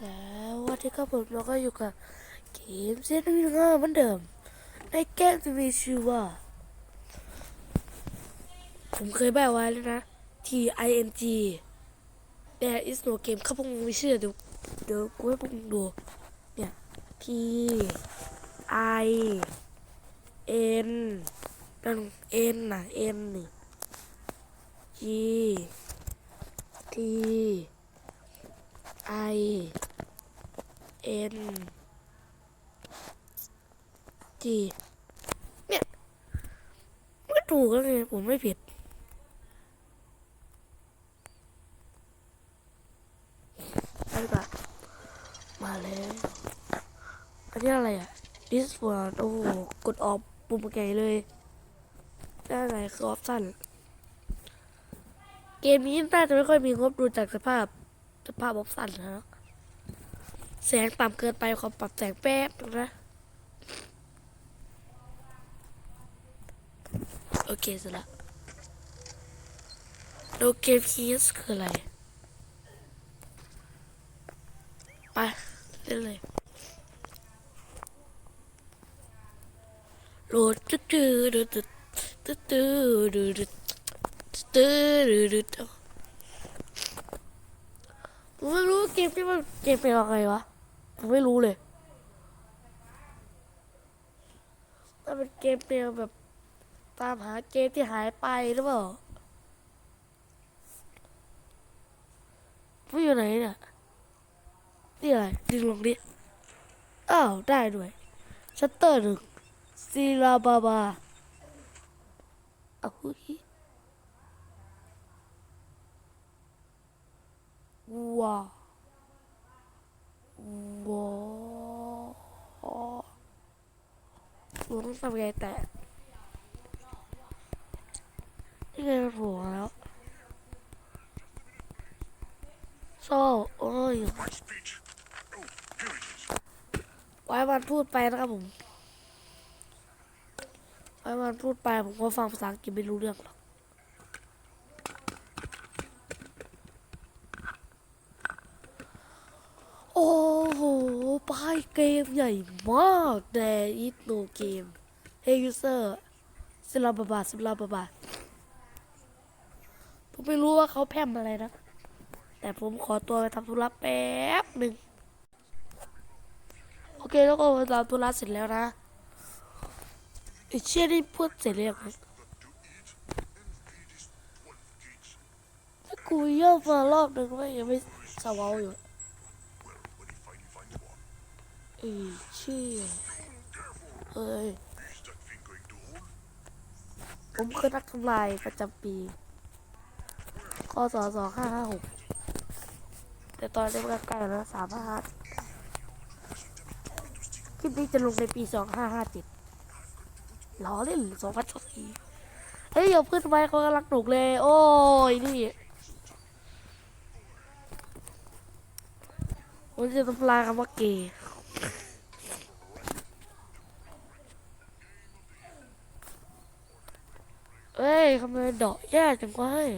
สวัสดีครับผมเราก็อยู่กับเกมเซนต์วิงเหมือนเดิม ในเกมที่มีชื่อว่า ผมเคยแบกไว้แล้วนะ T I N G There is no game ครับพวกมึงม่เชื่อเดี๋ยวเดี๋ยวกูให้พวกมึงดู เนี่ย T I N นั่น N น่ะ N นี่ G T I N G เนี่ยมันถูกแล้วไงผมไม่ผิดไปดีกว่ามาแล้ว อันนี้อะไรอะ this one โอ้โหกดออกปุ่มใหญ่เลยได้ไงคือออปชั่นเกมนี้น่าจะไม่ค่อยมีงบดูจากสภาพสภาพออปชั่นนะ แสงต่ำเกินไปขอปรับแสงแป๊บนะโอเคเสร็จละโลเกมคีสคืออะไร ไปเล่นเลยโหลดตึ๊ดตึ๊ดตึ๊ดตึ๊ดตึ๊ดตึ๊ดตึ๊ดตึ๊ดตึ๊ดตึ๊ดผมไม่รู้เกมที่มันเกมเป็นอะไรวะ ผมไม่รู้เลยมันเป็นเกมแนวแบบ ตามหาเกมที่หายไปหรือเปล่าไม่อยู่ไหนเนี่ยนี่อะไรดึงลงดิอ้าวได้ด้วยชัตเตอร์หนึ่งซีราบาบาอ้าวเฮ้ยว้า วว้าวรู้ต้องทำไงแต่นี่ไงหัวแล้วโซ่โอ้ยไว้มันพูดไปนะครับผมไว้มันพูดไปผมก็ฟังภาษาอังกฤษไม่รู้เรื่องหรอก โอ้โหป้าย เกมใหญ่มากแต่อีโนเกมเฮยูเซอร์สลาบาบาสลาบาบาผมไม่รู้ว่าเขาแพมอะไรนะ แต่ผมขอตัวไปทำธุระแป๊บหนึ่งโอเคแล้วก็ทำธุระเสร็จแล้วนะไอเชี่ยนี่พูดเสร็จแล้วยังถ้ากูเย่อมารอบหนึ่งไม่ยังไม่สวาวอยู่ อ้เชี่ยเอ้ยผมคือนักทำลายประจำปีคศสองห้าห้าหกแต่ตอนนี้มันใกล้แล้วสามห้าห้าคลิปนี้จะลงในปีสองห้าห้าเจ็ดล้อเล่นสองพันสี่เฮ้ยอย่าเพื่อนทำไมเขากำลังหนุกเลย โอ้ยนี่ผมจะทำลายคำว่าเกย์ เอ้ยทำไมเดอกแย่จังวะเฮ้ย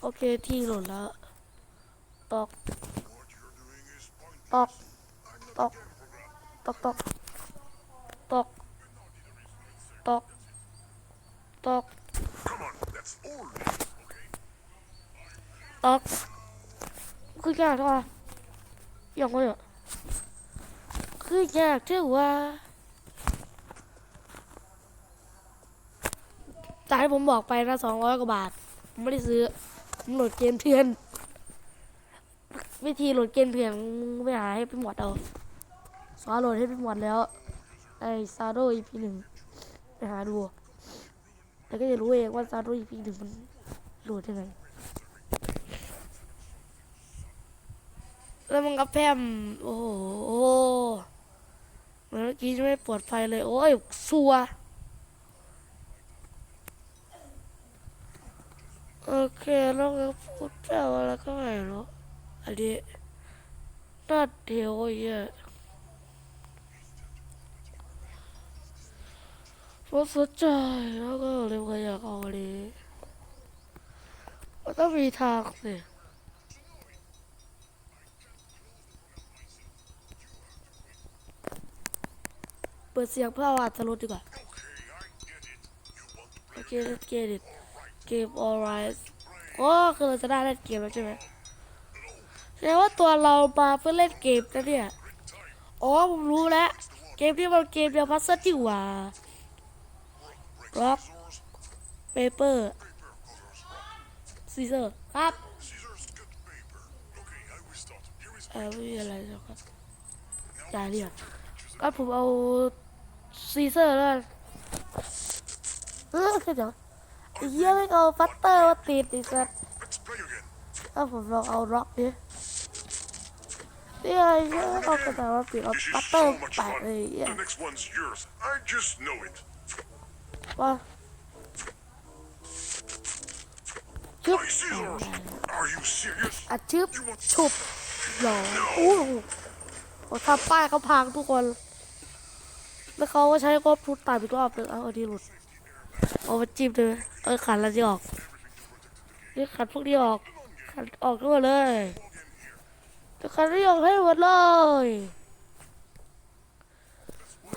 โอเคที่หล่นแล้วตอกตอกตอกตอกตอกตอกตอกตอกตอกคือยากเท่าไหร่ยังไงอะ คือยากเท่าว่าจ่ายให้ผมบอกไปนะสองร้อยกว่าบาทผมไม่ได้ซื้อผมโหลดเกมเถื่อน วิธีโหลดเกมเถื่อนมึงไปหาให้พี่หมวดเอาสอนโหลดให้พี่หมวดแล้ว ไอซาโดอีพีหนึ่งไปหาดู แต่ก็จะรู้เองว่าซาโดอีพีหนึ่งมันโหลดยังไง แล้วมันก็แพมโอ้โห เมื่อกี้ไม่ปวดไฟเลย โอ้ยสัวโอเคแล้วก็พูดแปลว่าอะไรก็ไม่รู้อันนี้น่าเดียวเยอะผมสนใจแล้วก็เลยก็อยากเอาอันนี้ก็มีทางสิ ปิดเสียงเพื่อเอาอัตรถดีกว่า Okay, I get it. You want to play Okay let's get it game alright ก็คือเราจะได้เล่นเกมแล้วใช่ไหมแสดงว่าตัวเรามาเพื่อเล่นเกมนะเนี่ย อ๋อผมรู้แล้ว เกมที่มันเกมเดียวพัซเซิลที่ว่า rock scissors, paper paper, colors. scissors ครับเออไม่มีอะไรหรอกครับอย่าเรียกก็ผมเอา ซีเซอร์แล้วกันเออเดี๋ยวไอ้เหี้ยไม่เอาฟัตเตอร์มาติดอีกสัส let's play again. ถ้าผมลองเอาร็อกดิเนี่ยไอ้เหี้ยเอากระดาษมาปิดเอา This ฟัต is เตอ so ร์ much แปะ fun. เลยไอ้เหี้ย The next one's yours. I just know it. ว่าชึบ My scissors. Are you serious? อัดชึบฉุบหล่อโอ้โหโอ้ทำป้ายเขาพังทุกคน แล้วเขาก็ใช้กบทุนตามอีกรอบนึงเอาอันนี้หลุดเอามาจิ้มเลยเออขันแล้วจะออกนี่ขันพวกนี้ออกขันออกด้วยเลยจะขันนี้ออกให้หมดเลย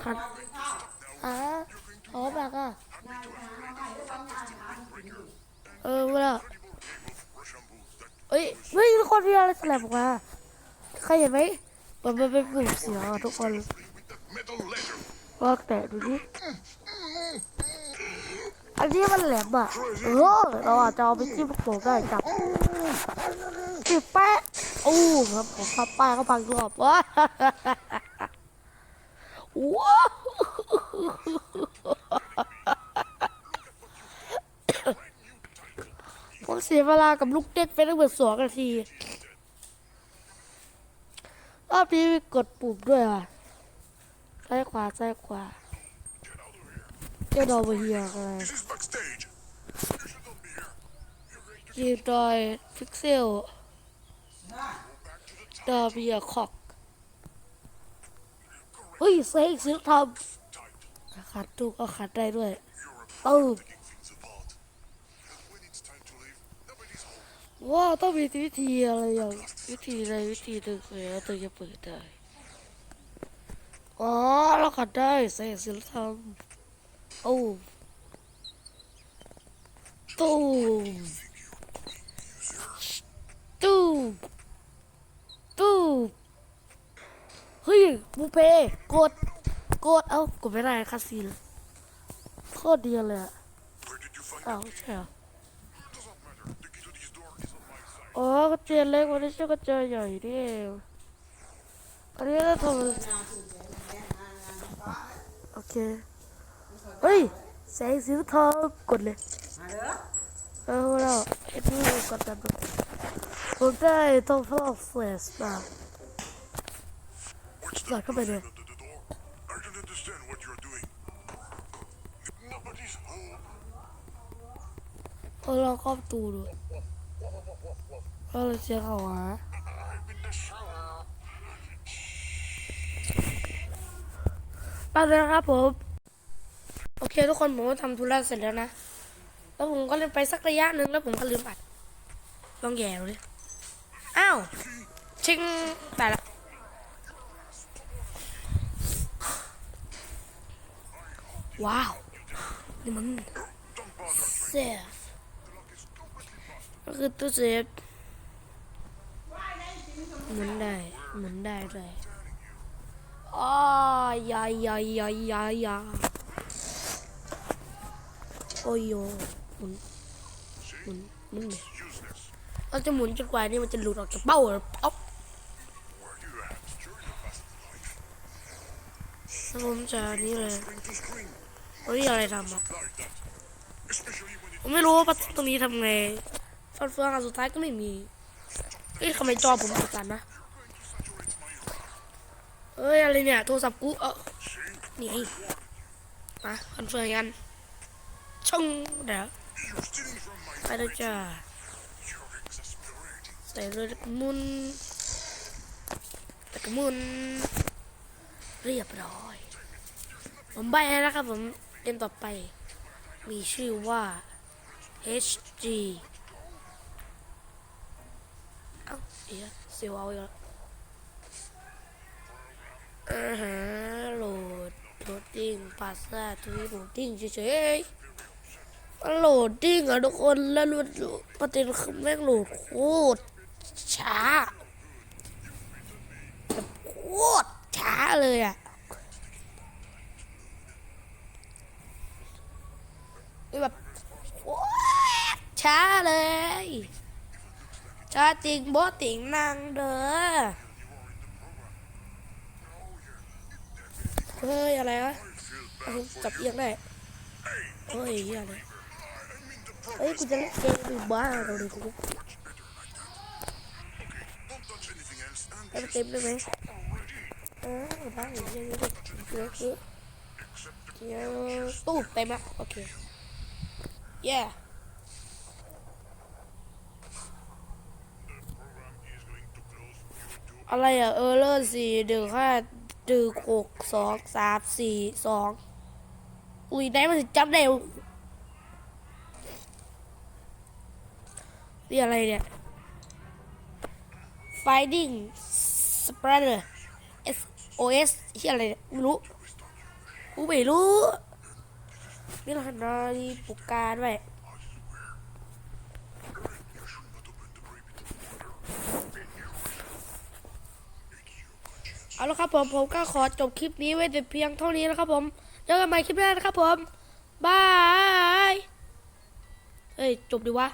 ขันอะอ๋อแบบอะเออเวลาเอ้ยไม่มีคนมีอะไรแสลบออกมาใครเห็นไหมมันเป็นปุ่มเสียงทุกคน ลองแตะดูดิอันนี้มันแหลมอะ เออ เราอาจจะเอาไปจิ้มลูกโป่ได้จับจิบแปะโอ้ครับผมทับป้ายเขาพังรอบว้าว้าวผมเสียเวลากับลูกเด็กไปตั้งเกือบสองนาทีรอบนี้กดปุ่มด้วยอะ ซ้ายขวาซ้ายขวา Get out of here. Get over here อะไร This is backstage. You should not be here. You're going to ยีดอยพิกเซล go back to the top. ดอเบียคอกเฮ้ยเซ็กซิลท Tight. ำขัดถูกก็ขัดได้ด้วย You're a ตึ้ม picking things apart. But when it's time to leave, nobody's home. ว้าวต้องมีวิธีอะไรอย่างวิธีใดวิธีหนึ่งเลยแล้วถึงจะเปิดได้ อ๋อเราขัดได้เซ็กซิลทำโอ้ตูมตูมตูมเฮ้ยบูเพกดกดเอ้ากดไม่ได้คาซีนโคตรเดียวเลยอะ Where did you find อ้าวใช่เหรอ Doesn't matter. The key to this door is on my side. อ๋อกระเจียนเล็กวันนี้ชื่อกระเจียนใหญ่นี่เองอันนี้เราทำ โอเคเฮ้ยแสงสีทองกดเลยเออเราไอ้ที่กดกันผมได้ต้องฟลอกเฟสมา What's หลั that ดเข้าไปเลยเออลองเข้าประตูดูเราเลยเสียเขาหา แป๊บนึงนะครับผม โอเคทุกคนผมก็ทำธุระเสร็จแล้วนะ แล้วผมก็เล่นไปสักระยะหนึ่งแล้วผมก็ลืมอัดลองแย่ดูดิอ้าว ชิงแต่ละว้าว นี่มันเซฟก็คือตู้เซฟหมุนได้หมุนได้ด้วย อ๋อยายายายายาโอ้ยโยหมุนหมุนหมุนเราจะหมุนจนกว่านี่มันจะหลุดออกจากเป้าเลยอ๊อฟ Where you at? During the fast life. แล้วผมจะนนี้เลย Screen to screen. เฮ้อะไรทำอะผมไม่รู้ว่าตรงนี้ทำไงฟันเฟืองอันสุดท้ายก็ไม่มีเอ้ยทำไมจอผมกดสั่นนะ เอ้ย อะไรเนี่ย โทรศัพท์กูเออนี่ไงมาคอนเฟิร์มกัน ช่องเดี๋ยวไปเลยจ้าใส่เลยตะกมุนตะกมุน เรียบร้อย ผมใบให้แล้วครับผมเกมต่อไป มีชื่อว่า HG เอ๊ะเซลเอาอีกแล้ว อาหารโหลดโหลดดิ้งพาสต้าทวีโหลดดิ้งเฉยๆโหลดดิ้งอะทุกคนแล้วมันประเด็นคือแม่งโหลดโคตรช้าแบบโคตรช้าเลยอะแบบช้าเลยช้าจริงบอติงนางเด้อ เฮ้ยอะไรวะเอาจับเอียงได้เฮ้ยเหี้ยอะไรเฮ้ยกูจะเล่นเกมดูบ้าเราดิกู Don't touch anything else and เล่นเต็มได้ไหมเออได้เดี๋ยวเดี๋ยวเดี๋ยวเดี๋ยวเดี๋ยวเดี๋ยวตู้เต็มละโอเค yeah is going to close due to อะไรอะเออเลอร์สี่หนึ่งห้า หนึ่งหกสองสามสี่สองอุ้ยได้มันจำได้วนี่อะไรเนี่ย finding spreader S O S ที่อะไรเนี่ยไม่รู้กูไม่รู้ นี่เราหันหน้าดีปุกการไว้ เอาละครับผมผมก็ขอจบคลิปนี้ไว้แต่เพียงเท่านี้นะครับผมเจอกันใหม่คลิปหน้านะครับผมบายเฮ้ยจบดีวะ